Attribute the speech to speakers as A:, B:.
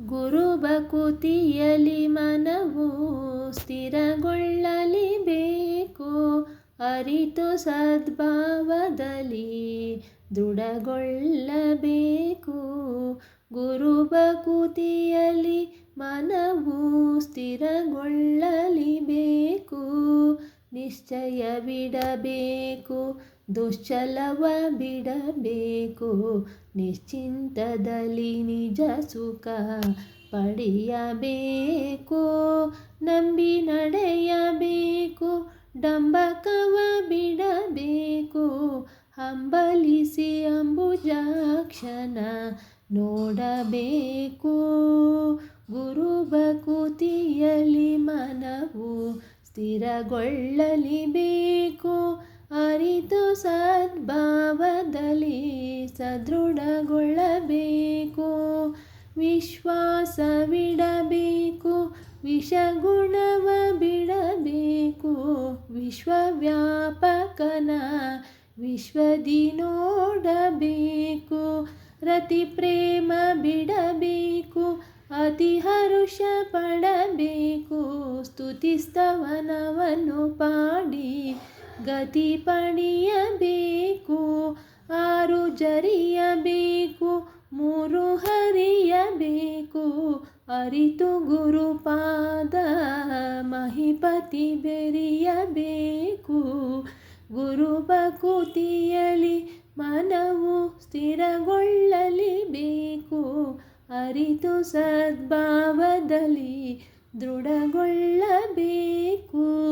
A: ಗುರು ಬಕುತಿಯಲಿ ಮನವು ಸ್ಥಿರಗೊಳ್ಳಲಿ ಬೇಕು. ಅರಿತು ಸದ್ಭಾವದಲ್ಲಿ ದೃಢಗೊಳ್ಳಬೇಕು. ಗುರು ಬಕುತಿಯಲಿ ಮನವು ಸ್ಥಿರಗೊಳ್ಳಲಿ ಬೇಕು. ನಿಶ್ಚಯ ಬಿಡಬೇಕು ದುಶ್ಚಲವ ಬಿಡಬೇಕು. ನಿಶ್ಚಿಂತದಲ್ಲಿ ನಿಜ ಸುಖ ಪಡೆಯಬೇಕು. ನಂಬಿ ನಡೆಯಬೇಕು. ಡಂಬಕವ ಬಿಡಬೇಕು. ಹಂಬಲಿಸಿ ಅಂಬುಜಾಕ್ಷಣ ನೋಡಬೇಕು. ಗುರು ಭಕುತಿಯಲ್ಲಿ ಮನವು ಸ್ಥಿರಗೊಳ್ಳಲಿ ಬೇಕು. ಅರಿತು ಸದ್ಭಾವದಲ್ಲಿ ಸದೃಢಗೊಳ್ಳಬೇಕು. ವಿಶ್ವಾಸವಿಡಬೇಕು, ವಿಷಗುಣವ ಬಿಡಬೇಕು. ವಿಶ್ವವ್ಯಾಪಕನ ವಿಶ್ವದಿ ನೋಡಬೇಕು. ರತಿ ಪ್ರೇಮ ಬಿಡಬೇಕು ಅತಿ ಹರುಷ ಪಡಬೇಕು. ಸ್ತುತಿಸ್ತವನವನ್ನು ಪಾಡಿ ಗತಿ ಪಡೆಯಬೇಕು ಆರು ಜರಿಯಬೇಕು, ಮೂರು ಹರಿಯಬೇಕು, ಅರಿತು ಗುರುಪಾದ ಮಹಿಪತಿ ಬೆರಿಯಬೇಕು. ಗುರು ಬಕುತಿಯಲಿ ಮನವು ಸ್ಥಿರಗೊಳ್ಳಲಿ ಬೇಕು, ಅರಿತು ಸದ್ಭಾವದಲ್ಲಿ ದೃಢಗೊಳ್ಳಬೇಕು.